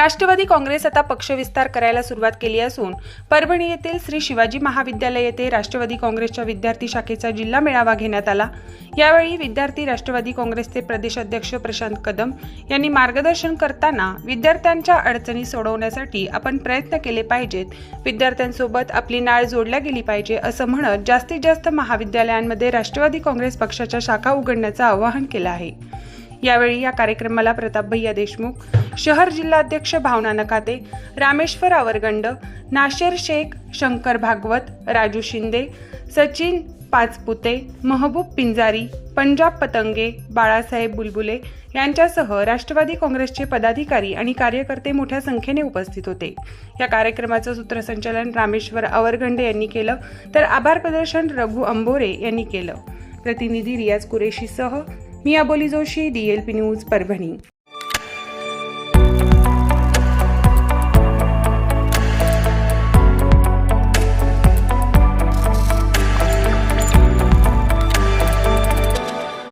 राष्ट्रवादी काँग्रेस आता पक्षविस्तार करायला सुरुवात केली असून परभणी येथील श्री शिवाजी महाविद्यालय येथे राष्ट्रवादी काँग्रेसच्या विद्यार्थी शाखेचा जिल्हा मेळावा घेण्यात आला. यावेळी विद्यार्थी राष्ट्रवादी काँग्रेसचे प्रदेशाध्यक्ष प्रशांत कदम यांनी मार्गदर्शन करताना विद्यार्थ्यांच्या अडचणी सोडवण्यासाठी आपण प्रयत्न केले पाहिजेत. विद्यार्थ्यांसोबत आपली नाळ जोडल्या गेली पाहिजे असं म्हणत जास्तीत जास्त महाविद्यालयांमध्ये राष्ट्रवादी काँग्रेस पक्षाच्या शाखा उघडण्याचं आवाहन केलं आहे. यावेळी या कार्यक्रमाला प्रताप भैया देशमुख शहर जिल्हाध्यक्ष भावना नकाते रामेश्वर आवरगंड नाशेर शेख शंकर भागवत राजू शिंदे सचिन पाचपुते महबूब पिंजारी पंजाब पतंगे बाळासाहेब बुलबुले यांच्यासह राष्ट्रवादी काँग्रेसचे पदाधिकारी आणि कार्यकर्ते मोठ्या संख्येने उपस्थित होते. या कार्यक्रमाचं सूत्रसंचालन रामेश्वर आवरगंडे यांनी केलं तर आभार प्रदर्शन रघु अंबोरे यांनी केलं. प्रतिनिधी रियाज कुरेशीसह मी अबोली जोशी डीएलपी न्यूज परभणी.